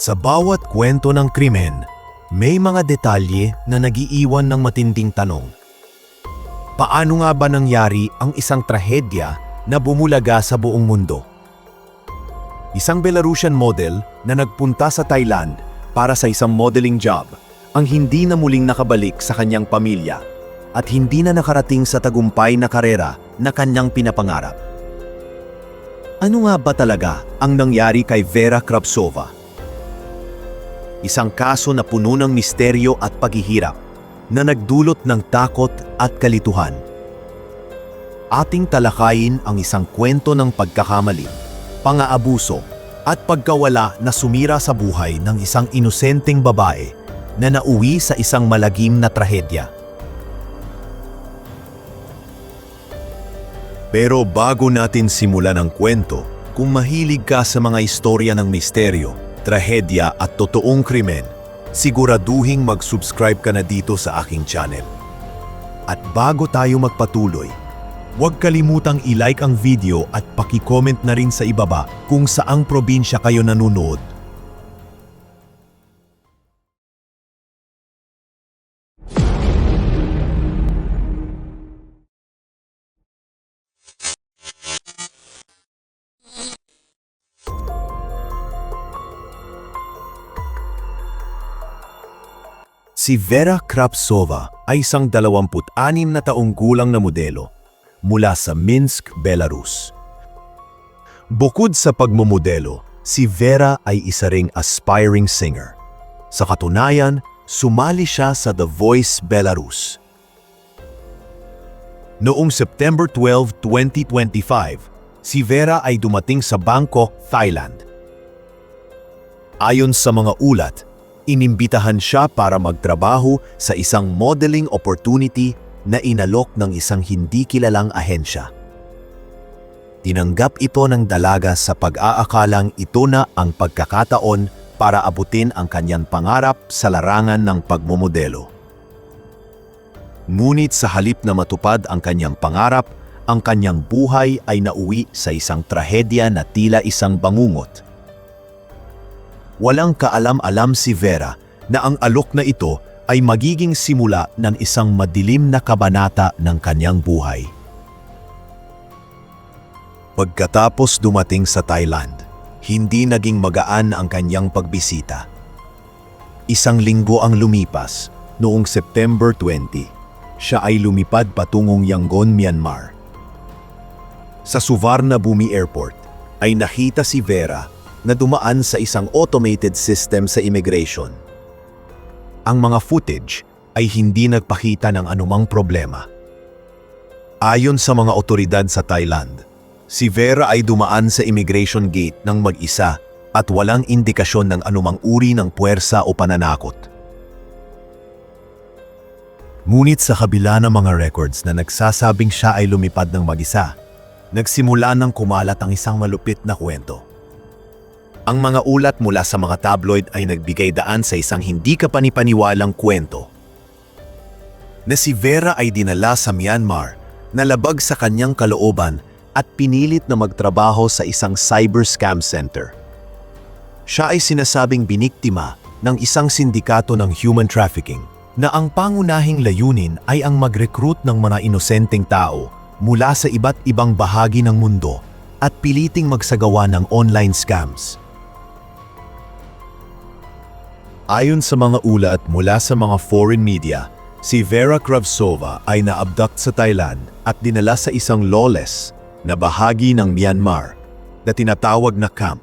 Sa bawat kwento ng krimen, may mga detalye na nagiiwan ng matinding tanong. Paano nga ba nangyari ang isang trahedya na bumulaga sa buong mundo? Isang Belarusian model na nagpunta sa Thailand para sa isang modeling job ang hindi na muling nakabalik sa kanyang pamilya at hindi na nakarating sa tagumpay na karera na kanyang pinapangarap. Ano nga ba talaga ang nangyari kay Vera Krabsova? Isang kaso na puno ng misteryo at paghihirap na nagdulot ng takot at kalituhan. Ating talakayin ang isang kwento ng pagkakamali, pang-aabuso at pagkawala na sumira sa buhay ng isang inosenteng babae na nauwi sa isang malagim na trahedya. Pero bago natin simulan ang kwento, kung mahilig ka sa mga istorya ng misteryo, trahedya at totoong krimen, siguraduhing mag-subscribe ka na dito sa aking channel. At bago tayo magpatuloy, huwag kalimutang i-like ang video at paki-comment na rin sa ibaba kung saang probinsya kayo nanonood. Si Vera Krapsova ay isang 26 na taong gulang na modelo mula sa Minsk, Belarus. Bukod sa pagmumodelo, si Vera ay isa ring aspiring singer. Sa katunayan, sumali siya sa The Voice Belarus. Noong September 12, 2025, si Vera ay dumating sa Bangkok, Thailand. Ayon sa mga ulat, inimbitahan siya para magtrabaho sa isang modeling opportunity na inalok ng isang hindi kilalang ahensya. Tinanggap ito ng dalaga sa pag-aakalang ito na ang pagkakataon para abutin ang kanyang pangarap sa larangan ng pagmumodelo. Ngunit sa halip na matupad ang kanyang pangarap, ang kanyang buhay ay nauwi sa isang trahedya na tila isang bangungot. Walang kaalam-alam si Vera na ang alok na ito ay magiging simula ng isang madilim na kabanata ng kanyang buhay. Pagkatapos dumating sa Thailand, hindi naging magaan ang kanyang pagbisita. Isang linggo ang lumipas, noong September 20, siya ay lumipad patungong Yangon, Myanmar. Sa Suvarnabhumi Airport, ay nakita si Vera na dumaan sa isang automated system sa immigration. Ang mga footage ay hindi nagpakita ng anumang problema. Ayon sa mga otoridad sa Thailand, si Vera ay dumaan sa immigration gate ng mag-isa at walang indikasyon ng anumang uri ng puwersa o pananakot. Ngunit sa kabila ng mga records na nagsasabing siya ay lumipad ng mag-isa, nagsimula ng kumalat ang isang malupit na kwento. Ang mga ulat mula sa mga tabloid ay nagbigay daan sa isang hindi kapanipaniwalang kwento. Na si Vera ay dinala sa Myanmar, nalabag sa kanyang kalooban at pinilit na magtrabaho sa isang cyber scam center. Siya ay sinasabing biniktima ng isang sindikato ng human trafficking na ang pangunahing layunin ay ang mag-recruit ng mga inosenteng tao mula sa iba't ibang bahagi ng mundo at piliting magsagawa ng online scams. Ayon sa mga ulat mula sa mga foreign media, si Vera Kravsova ay naabduct sa Thailand at dinala sa isang lawless na bahagi ng Myanmar na tinatawag na camp.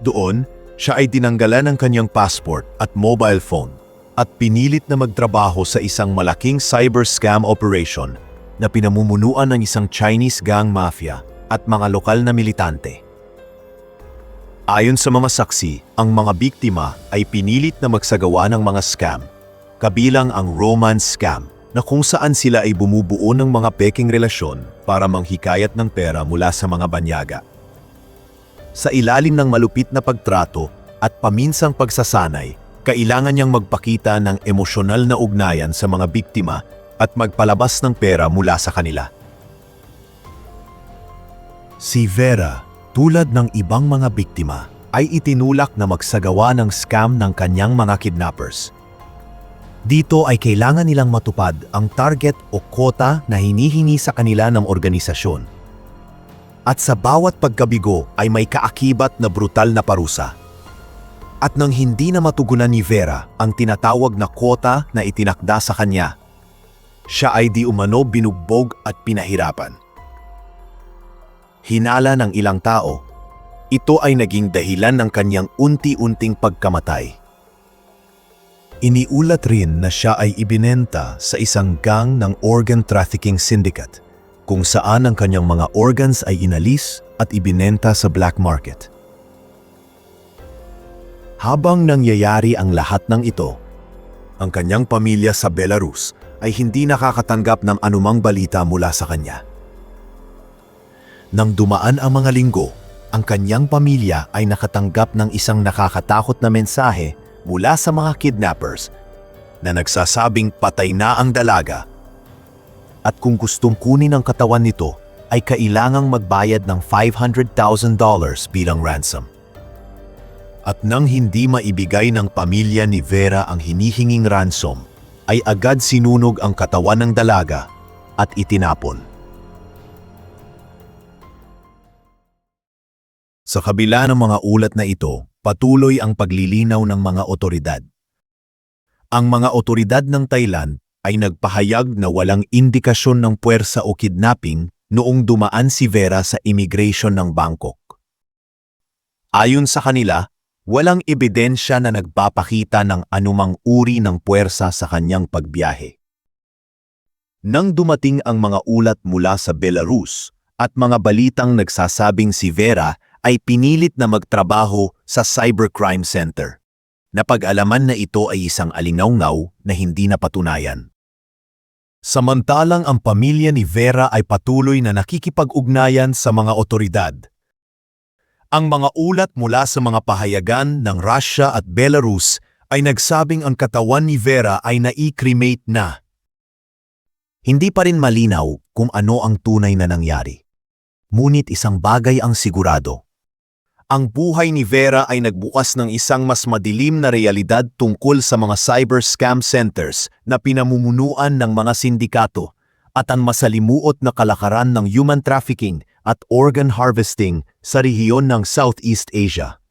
Doon, siya ay dinanggalan ng kanyang passport at mobile phone at pinilit na magtrabaho sa isang malaking cyber scam operation na pinamumunuan ng isang Chinese gang mafia at mga lokal na militante. Ayon sa mga saksi, ang mga biktima ay pinilit na magsagawa ng mga scam, kabilang ang romance scam na kung saan sila ay bumubuo ng mga peking relasyon para manghikayat ng pera mula sa mga banyaga. Sa ilalim ng malupit na pagtrato at paminsang pagsasanay, kailangan niyang magpakita ng emosyonal na ugnayan sa mga biktima at magpalabas ng pera mula sa kanila. Si Vera tulad ng ibang mga biktima, ay itinulak na magsagawa ng scam ng kanyang mga kidnappers. Dito ay kailangan nilang matupad ang target o quota na hinihingi sa kanila ng organisasyon. At sa bawat pagkabigo ay may kaakibat na brutal na parusa. At nang hindi na matugunan ni Vera ang tinatawag na quota na itinakda sa kanya, siya ay di umano binugbog at pinahirapan. Hinala ng ilang tao, ito ay naging dahilan ng kanyang unti-unting pagkamatay. Iniulat rin na siya ay ibinenta sa isang gang ng organ trafficking syndicate kung saan ang kanyang mga organs ay inalis at ibinenta sa black market. Habang nangyayari ang lahat ng ito, ang kanyang pamilya sa Belarus ay hindi nakakatanggap ng anumang balita mula sa kanya. Nang dumaan ang mga linggo, ang kanyang pamilya ay nakatanggap ng isang nakakatakot na mensahe mula sa mga kidnappers na nagsasabing patay na ang dalaga at kung gustong kunin ang katawan nito ay kailangang magbayad ng $500,000 bilang ransom. At nang hindi maibigay ng pamilya ni Vera ang hinihinging ransom, ay agad sinunog ang katawan ng dalaga at itinapon. Sa kabila ng mga ulat na ito, patuloy ang paglilinaw ng mga otoridad. Ang mga otoridad ng Thailand ay nagpahayag na walang indikasyon ng puwersa o kidnapping noong dumaan si Vera sa immigration ng Bangkok. Ayon sa kanila, walang ebidensya na nagpapakita ng anumang uri ng puwersa sa kanyang pagbiyahe. Nang dumating ang mga ulat mula sa Belarus at mga balitang nagsasabing si Vera ay pinilit na magtrabaho sa Cybercrime Center. Napag-alaman na ito ay isang alingaw na hindi napatunayan. Samantalang ang pamilya ni Vera ay patuloy na nakikipag-ugnayan sa mga otoridad. Ang mga ulat mula sa mga pahayagan ng Russia at Belarus ay nagsabing ang katawan ni Vera ay na-cremate na. Hindi pa rin malinaw kung ano ang tunay na nangyari. Ngunit isang bagay ang sigurado. Ang buhay ni Vera ay nagbukas ng isang mas madilim na realidad tungkol sa mga cyber scam centers na pinamumunuan ng mga sindikato at ang masalimuot na kalakaran ng human trafficking at organ harvesting sa rehiyon ng Southeast Asia.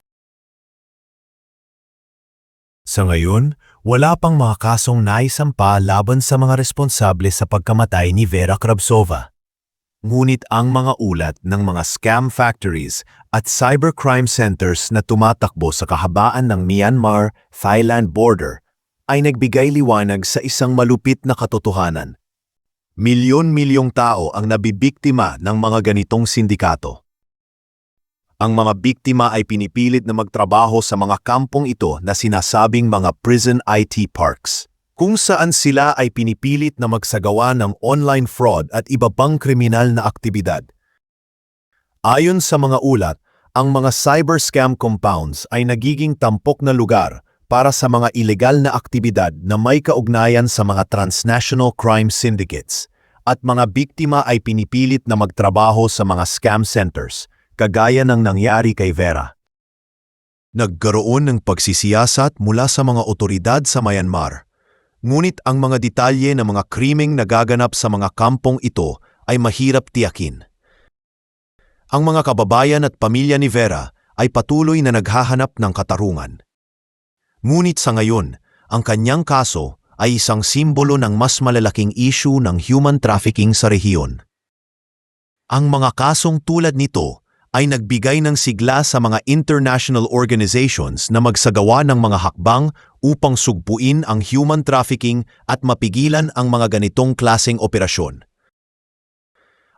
Sa ngayon, wala pang mga kasong naisampa laban sa mga responsable sa pagkamatay ni Vera Kravsova. Ngunit ang mga ulat ng mga scam factories at cybercrime centers na tumatakbo sa kahabaan ng Myanmar-Thailand border ay nagbigay liwanag sa isang malupit na katotohanan. Milyon-milyong tao ang nabibiktima ng mga ganitong sindikato. Ang mga biktima ay pinipilit na magtrabaho sa mga kampong ito na sinasabing mga prison IT parks kung saan sila ay pinipilit na magsagawa ng online fraud at iba pang kriminal na aktibidad. Ayon sa mga ulat, ang mga cyber scam compounds ay nagiging tampok na lugar para sa mga ilegal na aktibidad na may kaugnayan sa mga transnational crime syndicates at mga biktima ay pinipilit na magtrabaho sa mga scam centers, kagaya ng nangyari kay Vera. Nagkaroon ng pagsisiyasat mula sa mga otoridad sa Myanmar Ngunit ang mga detalye ng mga krimeng nagaganap sa mga kampong ito ay mahirap tiyakin. Ang mga kababayan at pamilya ni Vera ay patuloy na naghahanap ng katarungan. Ngunit sa ngayon, ang kanyang kaso ay isang simbolo ng mas malalaking issue ng human trafficking sa rehiyon. Ang mga kasong tulad nito ay nagbigay ng sigla sa mga international organizations na magsagawa ng mga hakbang upang sugpuin ang human trafficking at mapigilan ang mga ganitong klaseng operasyon.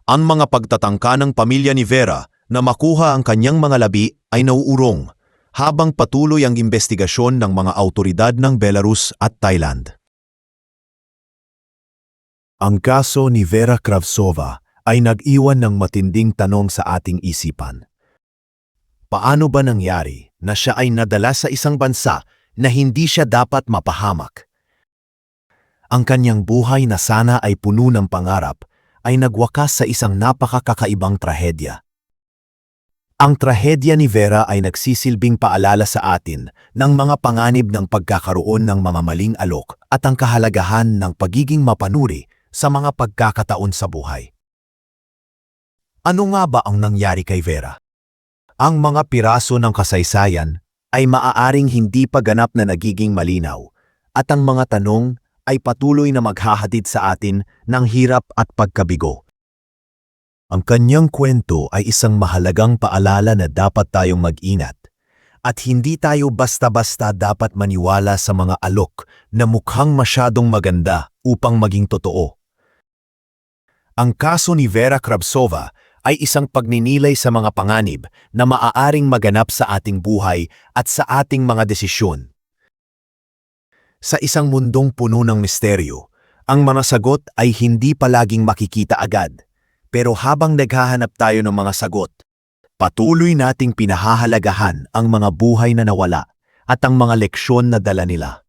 Ang mga pagtatangka ng pamilya ni Vera na makuha ang kanyang mga labi ay nauurong habang patuloy ang investigasyon ng mga autoridad ng Belarus at Thailand. Ang kaso ni Vera Kravsova ay nag-iwan ng matinding tanong sa ating isipan. Paano ba nangyari na siya ay nadala sa isang bansa na hindi siya dapat mapahamak? Ang kanyang buhay na sana ay puno ng pangarap ay nagwakas sa isang napakakakaibang trahedya. Ang trahedya ni Vera ay nagsisilbing paalala sa atin ng mga panganib ng pagkakaroon ng mamamaling alok at ang kahalagahan ng pagiging mapanuri sa mga pagkakataon sa buhay. Ano nga ba ang nangyari kay Vera? Ang mga piraso ng kasaysayan ay maaaring hindi pa ganap na nagiging malinaw at ang mga tanong ay patuloy na maghahatid sa atin ng hirap at pagkabigo. Ang kanyang kwento ay isang mahalagang paalala na dapat tayong mag-ingat at hindi tayo basta-basta dapat maniwala sa mga alok na mukhang masyadong maganda upang maging totoo. Ang kaso ni Vera Krabsova ay isang pagninilay sa mga panganib na maaaring maganap sa ating buhay at sa ating mga desisyon. Sa isang mundong puno ng misteryo, ang mga sagot ay hindi palaging makikita agad. Pero habang naghahanap tayo ng mga sagot, patuloy nating pinahahalagahan ang mga buhay na nawala at ang mga leksyon na dala nila.